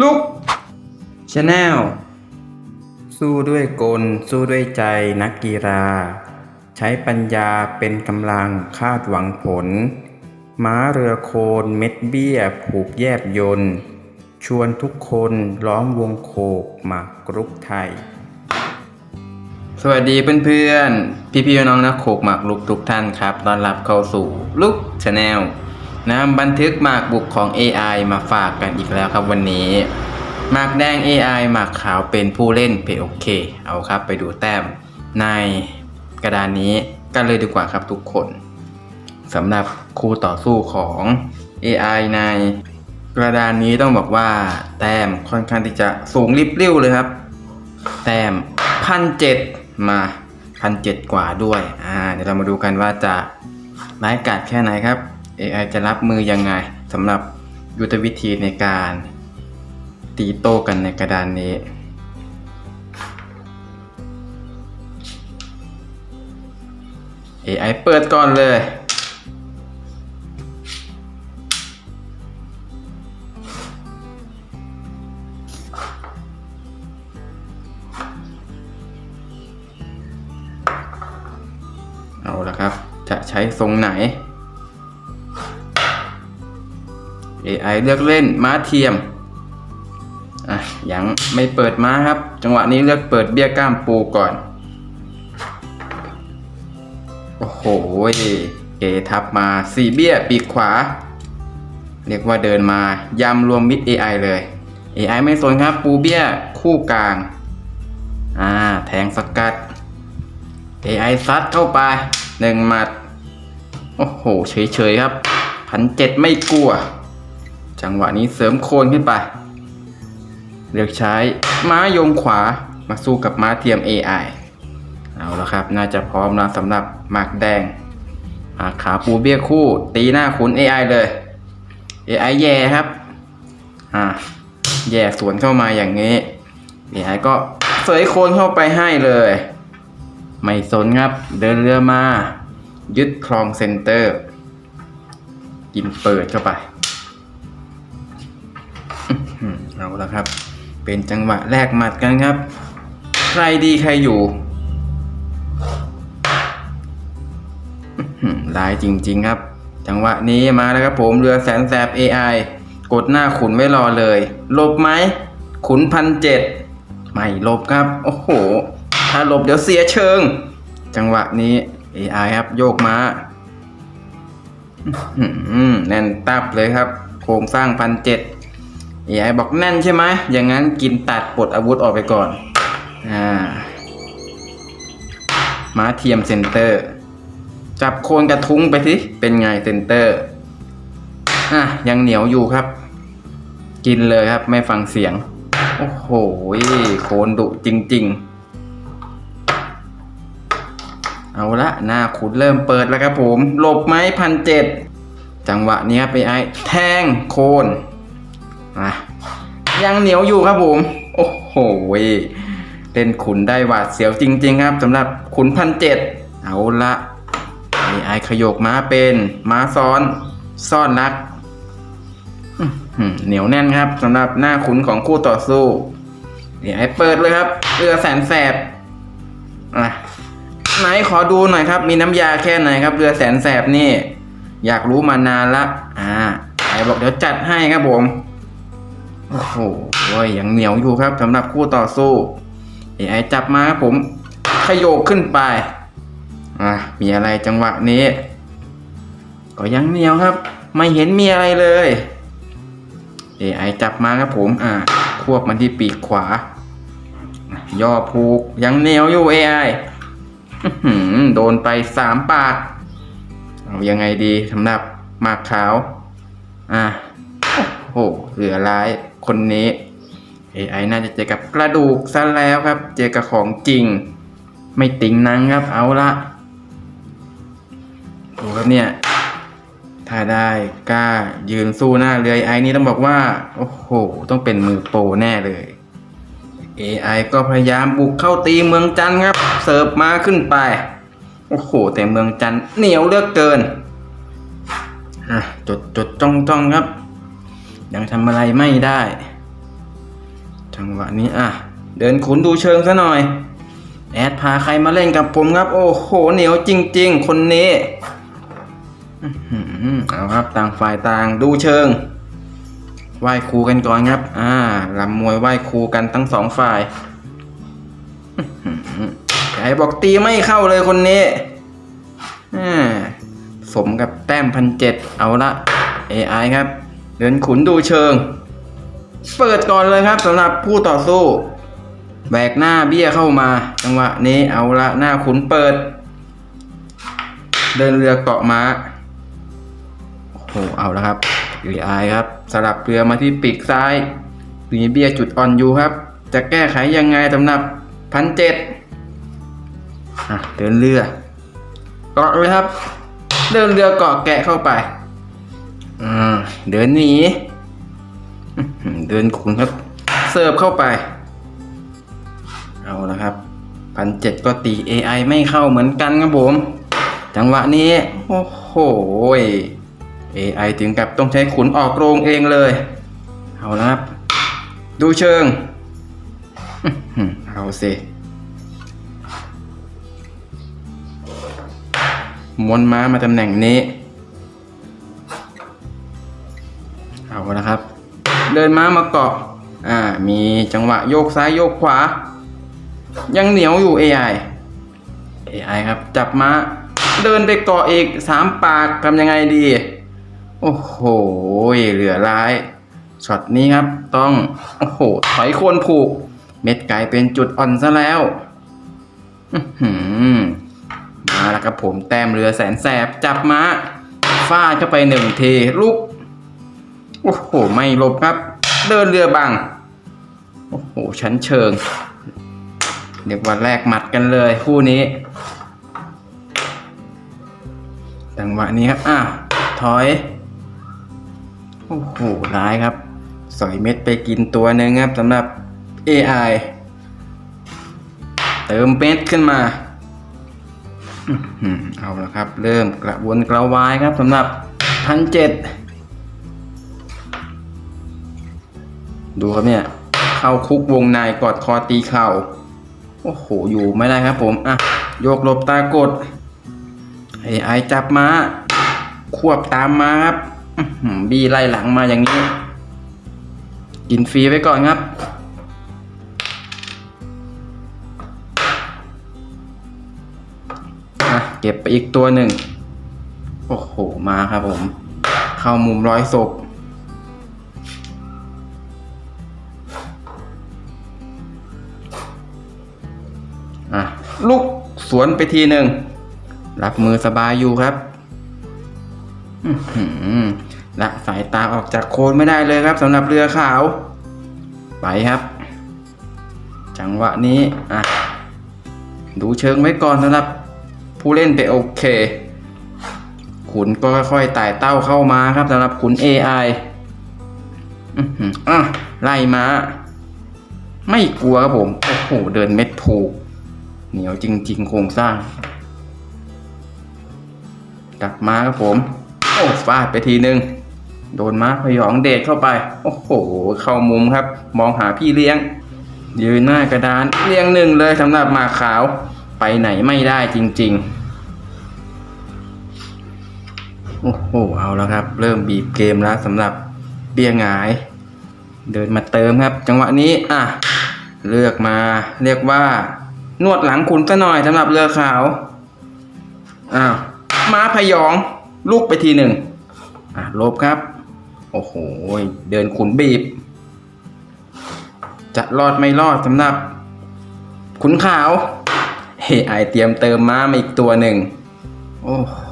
ลุกชาแนลสู้ด้วยกล สู้ด้วยใจนักกีฬา ใช้ปัญญาเป็นกำลังคาดหวังผล ม้าเรือโคนเม็ดเบี้ย ผูกแยบยนต์ชวนทุกคนล้อมวงโคกหมากกรุกไทย สวัสดีเพื่อนๆ พี่ๆน้องๆนักโขกหมากลุกทุกท่านครับ ต้อนรับเข้าสู่ลุกชาแนล นำบันทึกหมากบุกของ AI มาฝากกันอีกแล้วครับวันนี้หมากแดง AI หมากขาวเป็นผู้เล่นเพโอเค เอาครับไปดูแต้มในกระดานนี้กันเลยดีกว่าครับทุกคนสำหรับคู่ต่อสู้ของ AI ในกระดานนี้ต้องบอกว่าแต้มค่อนข้างที่จะสูงริบริ่วเลยครับ แต้มพันเจ็ดมาพันเจ็ดกว่าด้วยอ่าเดี๋ยวเรามาดูกันว่าจะร้ายกาจแค่ไหนครับ AI จะรับมือยังไงสำหรับยุทธวิธีในการตีโต้กันในกระดานนี้ AI เปิดก่อนเลย AI เลือกเล่นม้าเทียมอะยังไม่เปิดม้าครับ จังหวะนี้เลือกเปิดเบี้ยก้ามปูก่อน โอ้โหเอทับมาสี่เบี้ยปีกขวา เรียกว่าเดินมายำรวมมิด AI เลย AI ไม่สนครับ ปูเบี้ยคู่กลาง อ่า แทงสกัด AI ซัดเข้าไปหนึ่งหมัด โอ้โห เฉยๆครับพันเจ็ดไม่กลัว จังหวะนี้เสริมโคนขึ้นไป เลือกใช้ม้าโยงขวามาสู้กับม้าเทียม AI เอาและครับ น่าจะพร้อมแล้วสำหรับหมากแดงหมากขาปูเบี้ยคู่ ตีหน้าขุน AI เลย AI แย่ครับ อ่า แย่สวนเข้ามาอย่างนี้ AI ก็เสยโคนเข้าไปให้เลย ไม่สนครับ เดินเรือมา ยึดคลองเซ็นเตอร์ กินเปิดเข้าไป หือเอาละครับ เป็นจังหวะแรกหมัดกันครับ ใครดีใครอยู่หลายจริง ๆ ครับ จังหวะนี้มาแล้วครับผมเรือแสนแสบ AI กดหน้าขุนไว้รอเลยหลบไหม ขุนพันเจ็ดไม่หลบครับ โอ้โห ถ้าหลบเดี๋ยวเสียเชิง จังหวะนี้ AI ครับโยกมาอื้อหือแน่นตับเลยครับ โครงสร้างพันเจ็ด AI บอกแน่นใช่ไหมอย่างนั้นกินตัดปลดอาวุธออกไปก่อน อ่า ม้าเทียมเซนเตอร์ จับโคนกระทุ้งไปสิ เป็นไงเซนเตอร์ อะ ยังเหนียวอยู่ครับ กินเลยครับไม่ฟังเสียง โอ้โห โคนดุจริง ๆ เอาละหน้าขุดเริ่มเปิดแล้วครับผม หลบไหมพันเจ็ด จังหวะนี้ไปไอแทงโคน่ะยังเหนียวอยู่ครับผม โอ้โหเล่นขุนได้หวาดเสียวจริง ๆ ครับสำหรับขุนพันเจ็ดเอาละไอไอขยกม้าเป็นม้าซ้อน ซ่อนรักเหนียวแน่นครับสำหรับหน้าขุนของคู่ต่อสู้นี่ไอเปิดเลยครับเรือแสนแสบอะไหนขอดูหน่อยครับ มีน้ำยาแค่ไหนครับ เรือแสนแสบนี่ อยากรู้มานานละ อ่าไอบอกเดี๋ยวจัดให้ครับผม โอ้โหยังเหนียวอยู่ครับสำหรับคู่ต่อสู้ไอจับมาครับผมขยโยกขึ้นไปอะมีอะไรจังหวะนี้ ก็ยังเหนียวครับ ไม่เห็นมีอะไรเลย AI จับมาครับผมอ่าควบมันที่ปีกขวา ย่อผูกยังเหนียวอยู่ AI อื้อโดนไปสามปาก เอายังไงดีสำหรับหมากขาว อ่า โอ้โหเหลือร้ายคนนี้ AI น่าจะเจอกับกระดูกซะแล้วครับ เจอกับของจริง ไม่ติงนังครับเอาละดูครับเนี่ย ถ้าได้กล้ายืนสู้หน้าเรือไอนี่ต้องบอกว่า โอ้โห ต้องเป็นมือโปรแน่เลย AI ก็พยายามบุกเข้าตีเมืองจันครับ เสิร์ฟมาขึ้นไป โอ้โห แต่เมืองจันเหนียวเลือกเกินอะจดจดจ้องจ้องครับ ยังทำอะไรไม่ได้ จังหวะนี้อะ เดินขุนดูเชิงซะหน่อย แอดพาใครมาเล่นกับผมครับ โอ้โห เหนียวจริง ๆ คนนี้เอาครับต่างฝ่ายต่างดูเชิงไหว้ครูกันก่อนครับ อ่าลำมวยไหว้ครูกันทั้งสองฝ่ายอื้บอกตีไม่เข้าเลยคนนี้สมกับแต้มพันเจ็ดเอาละ AI ครับ เดินขุนดูเชิง เปิดก่อนเลยครับสำหรับผู้ต่อสู้ แบกหน้าเบี้ยเข้ามา จังหวะนี้เอาละหน้าขุนเปิด เดินเรือเกาะม้าโอ้โหเอาละครับ AI ครับ สลับเรือมาที่ปีกซ้ายมีเบี้ยจุดอ่อนอยู่ครับ จะแก้ไขยังไงสำหรับพันเจ็ดเดินเรือเกาะเลยครับ เดินเรือเกาะแกะเข้าไป อ่าเดินหนีเดินขุนครับ เสิร์ฟเข้าไป เอาละครับพันเจ็ดก็ตี AI ไม่เข้าเหมือนกันครับผม จังหวะนี้ โอ้โห AI ถึงกับต้องใช้ขุนออกโรงเองเลย เอาละครับ ดูเชิง เอาสิมวนม้ามาตำแหน่งนี้ เอาละครับ เดินม้ามาเกาะอ่ามีจังหวะโยกซ้ายโยกขวา ยังเหนียวอยู่ AI AI ครับ จับม้า เดินไปเกาะอีกสามปากทำยังไงดี โอ้โห เหลือร้ายช็อตนี้ครับ ต้อง โอ้โห ถอยโคนผูก เม็ดไก่เป็นจุดอ่อนซะแล้วมาแล้วครับผมแต้มเรือแสนแสบ จับม้าฟาดเข้าไปหนึ่งทีลุก โอ้โห ไม่ลบครับ เดินเรือบัง โอ้โห ชั้นเชิง เรียกว่าแลกหมัดกันเลย คู่นี้จังหวะนี้ครับ อ้าว ถอย โอ้โห ร้ายครับ สอยเม็ดไปกินตัวหนึ่งครับสำหรับ AI เติมเม็ดขึ้นมาเอาละครับ เริ่มกระวนกระวายครับสำหรับพันเจ็ด ดูครับเนี่ย เข้าคุกวงในกอดคอตีเข่า โอ้โห อยู่ไม่ได้ครับผมอะโยกลบตากดไอ้ไอจับมา ควบตามมาครับบีไล่หลังมาอย่างนี้ กินฟรีไว้ก่อนครับอะเก็บไปอีกตัวหนึ่ง โอ้โห มาครับผม เข้ามุมร้อยศพ ลุกสวนไปทีหนึ่งรับมือสบายอยู่ครับละสายตาออกจากโคนไม่ได้เลยครับสำหรับเรือขาว ไปครับ จังหวะนี้อะดูเชิงไว้ก่อนสำหรับ ผู้เล่นไปโอเค ขุนก็ค่อยๆไต่เต้าเข้ามาครับสำหรับขุน AI อือะไล่มา ไม่กลัวครับผม โอ้โห เดินเม็ดผูก เหนียวจริง ๆ โครงสร้าง กลับมาครับผม โอ้ฟาดไปทีนึง โดนม้าพยองเดชเข้าไป โอ้โห เข้ามุมครับ มองหาพี่เลี้ยง ยืนหน้ากระดานเลี้ยงหนึ่งเลยสำหรับมาขาว ไปไหนไม่ได้จริง ๆโอ้โห เอาแล้วครับ เริ่มบีบเกมแล้วสำหรับเบี้ยหงาย เดินมาเติมครับ จังหวะนี้ อะ เลือกมา เรียกว่า นวดหลังคุณซะหน่อยสำหรับเรือขาวอ้าวม้าพยองลูกไปทีหนึ่งอะลบครับ โอ้โห เดินขุนบีบ จะรอดไม่รอดสำหรับ ขุนขาวเฮ้ไอเตรียมเติมม้ามาอีกตัวหนึ่ง โอ้โห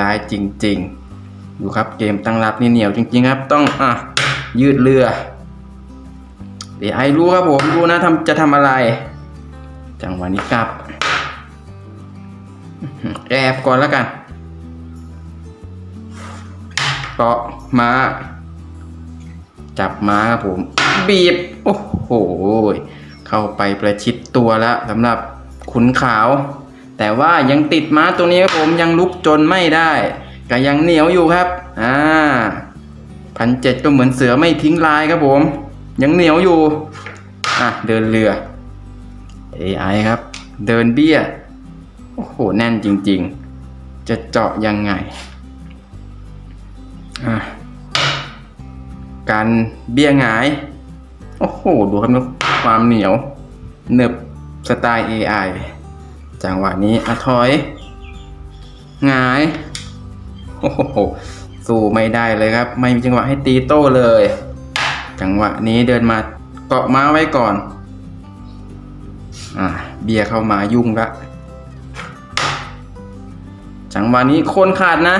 ร้ายจริง ๆ ดูครับเกมตั้งรับนี่เหนียวจริง ๆ ครับ ต้องอะยืดเรือเดี๋ยวไอรู้ครับผมรู้นะทำจะทำอะไร จังหวะนี้กลับ แอบก่อนแล้วกันเกาะมาจับม้าครับผม บีบ โอ้โห เข้าไปประชิดตัวแล้วสำหรับขุนขาว แต่ว่ายังติดม้าตัวนี้ครับผมยังลุกจนไม่ได้ก็ยังเหนียวอยู่ครับ อ่าพันเจ็ดก็เหมือนเสือไม่ทิ้งลายครับผม ยังเหนียวอยู่ อะ เดินเรือ AI ครับ เดินเบี้ย โอ้โห แน่นจริง ๆ จะเจาะยังไง การเบี้ยหงาย โอ้โห ดูครับความเหนียวหนึบสไตล์ AI จังหวะนี้อะถอยหงาย โอ้โห สู้ไม่ได้เลยครับ ไม่มีจังหวะให้ตีโต้เลย จังหวะนี้เดินมาเกาะม้าไว้ก่อน อ่าเบียร์เข้ามายุ่งละจังหวะนี้โคนขาดนะ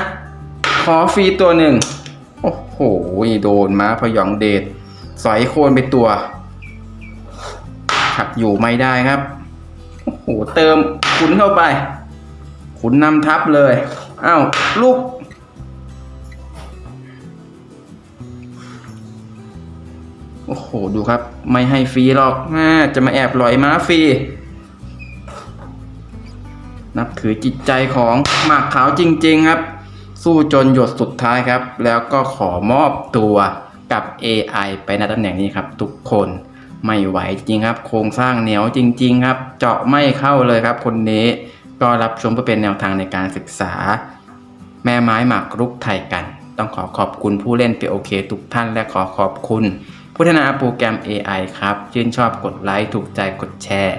ขอฟรีตัวหนึ่ง โอ้โห โดนม้าพยองเดชสอยโคนไปตัว ขัดอยู่ไม่ได้ครับ โอ้โห เติมขุนเข้าไป ขุนนำทับเลย อ้าว ลูก โอ้โห ดูครับ ไม่ให้ฟรีหรอกจะมาแอบลอยม้าฟรี นับถือจิตใจของหมากขาวจริง ๆ ครับ สู้จนหยดสุดท้ายครับ แล้วก็ขอมอบตัวกับ AI ไปในตำแหน่งนี้ครับ ทุกคนไม่ไหวจริงครับ โครงสร้างเหนียวจริง ๆ ครับ เจาะไม่เข้าเลยครับ คนนี้ก็รับชมเพื่อเป็นแนวทางในการศึกษา แม่ไม้หมากรุกไทยกัน ต้องขอขอบคุณผู้เล่น POK ทุกท่านและขอขอบคุณ พัฒนาโปรแกรม AI ครับชื่นชอบกดไลค์ถูกใจกดแชร์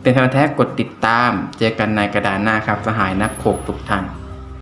เป็นแฟนแท้กดติดตาม เจอกันในกระดานหน้าครับ สหายนักโขกทุกท่าน